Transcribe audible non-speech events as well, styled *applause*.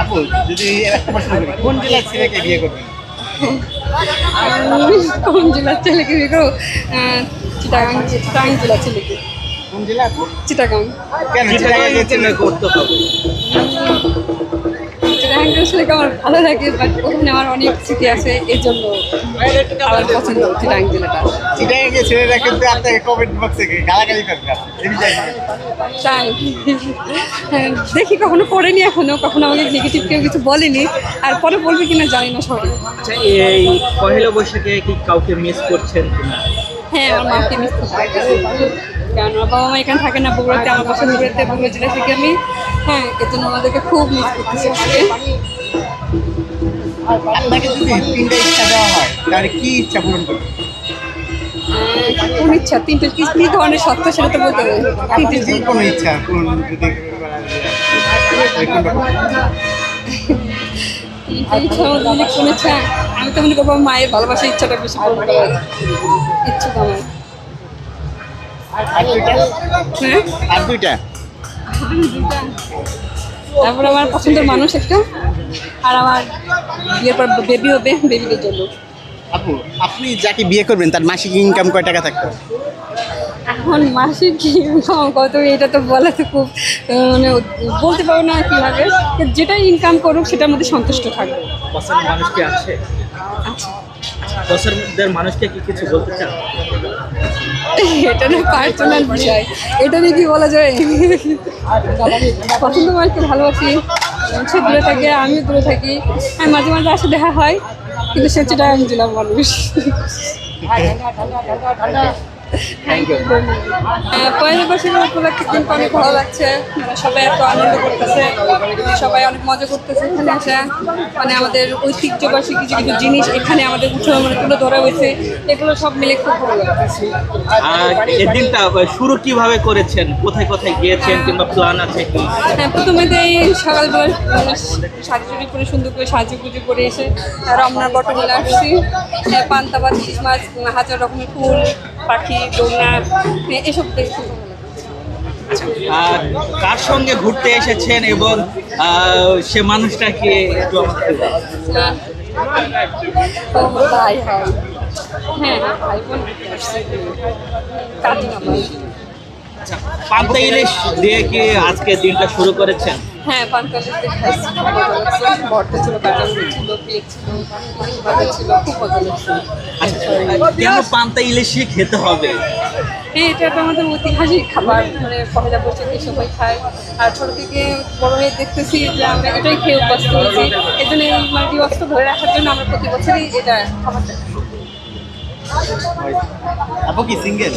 আপু যদি একটা প্রশ্ন করি কোন জেলার ছেলেকে বিয়ে করবেন? আমি কোন জেলার ছেলেকে বিয়ে করব? চিটাগাং চিটাগাং জেলার ছেলেকে। কোন জেলা চিটাগাং। কেন চিটাগাং করতে হবে? চিটাগাং ছেলেকে আমার ভালো লাগে বাট ওখানে আমার অনেক স্মৃতি আছে এই জন্য আমার পছন্দ চিটাগাং জেলাটা চিটাগাঙ্গে ছেলেরা কিন্তু আপনাকে কমেন্ট বক্সে গালাগালি করবে? তাই। হ্যাঁ, দেখি কখনো পড়েনি এখনও কখনো আমাকে নেগেটিভ কেউ কিছু বলেনি আর পরে বলবে কিনা জানি না সরি। আচ্ছা এই পহেলা বৈশাখে কি কাউকে মিস করছেন কিনা? হ্যাঁ আমার মাকে মিস করতে কারণ আমার বাবা মা এখানে থাকে না বগুড়াতে আমার বাসা বগুড়াতে বগুড়া জেলা থেকে আমি হ্যাঁ এর জন্য ওনাদেরকে খুব মিস করতেছি আজকে। আপনাকে যদি তিনটা ইচ্ছা দেওয়া হয় তাহলে কি ইচ্ছা পূরণ করবেন? কোন ইচ্ছা? তিনটে কি কি ধরনের সত্য সেটা তো বলতে হবে। তিনটে যে কোনো ইচ্ছা পূরণ যদি করা ইচ্ছা আমার কোন ইচ্ছা? আমি তো মনে করব মায়ের ভালোবাসার ইচ্ছাটা বেশি পূরণ করার ইচ্ছুক আমার। আর দুইটা? হ্যাঁ? আর দুইটা? তারপর আমার পছন্দের মানুষ একটা আর আমার বিয়ের পর বেবি হবে বেবিদের জন্য। আপু আপনি যাকে বিয়ে করবেন তার মাসিক ইনকাম কয় টাকা থাকতো এখন মাসিক কি ইনকাম কত এটা তো বলা তো খুব মানে বলতে পারব না কীভাবে যেটা ইনকাম করুক সেটার মধ্যে সন্তুষ্ট থাকবে। পছন্দের মানুষ কি আছে? পছন্দের মানুষকে কি কিছু বলতে চান? *laughs* এটা না পার্সোনাল বিষয়। এটা নিয়ে কি বলা যায়? পছন্দ মানুষকে ভালোবাসি। সে দূরে থাকে, আমিও দূরে থাকি। হ্যাঁ মাঝে মাঝে আসে দেখা হয়, কিন্তু সে যেটা আমি জেলার মানুষ। *laughs* থ্যাংক ইউ পয়লা বৈশাখের উপলক্ষে কিন্তু অনেক ভালো লাগছে। মানে সবাই এত আনন্দ করতেছে। সবাই অনেক মজা করতেছে এখানে আসে মানে আমাদের ঐতিহ্যবাসী কিছু কিছু জিনিস এখানে আমাদের উৎসব মানে তুলে ধরা হয়েছে। এগুলো সব মিলে খুব ভালো লাগতেছে। আর এই দিনটা শুরু কীভাবে করেছেন? কোথায় কোথায় গিয়েছেন কিংবা প্ল্যান আছে কি? হ্যাঁ প্রথমে তো এই সকালবেলা সাজুগুজি করে সুন্দর করে সাজুগুজি করে এসে রমনার বটমূলে আসছি। হ্যাঁ, পান্তা ভাত মাছ হাজার রকমের ফুল পাখি দোলনা এসব দেখে খুব ভালো লাগে। আর কার সঙ্গে ঘুরতে এসেছেন এবং সে মানুষটাকে ভাই হয়। হ্যাঁ ভাই বোন। কাজিন আচ্ছা পান্তা ইলিশ দিয়ে কি আজকে দিনটা শুরু করেছেন? হ্যাঁ পানকালের খাইছি ভর্তা ছিল কাঁচামরিচ ছিল পেঁয়াজ ছিল ভালো ছিল খুব মজা লাগছে আচ্ছা কেন পান্তা ইলিশই খেতে হবে? এটা তো আমাদের ঐতিহাসিক খাবার মানে পহেলা বৈশাখে সবাই খায়। আর ছোট থেকে বড় হয়ে দেখতেছি যে আমরা এটাই খেয়ে অভ্যস্ত হয়েছি। এই জন্য এই মানে দিবসটা ধরে রাখার জন্য আমরা প্রতি বছরই এটা খাবারটা আপু কি সিঙ্গেল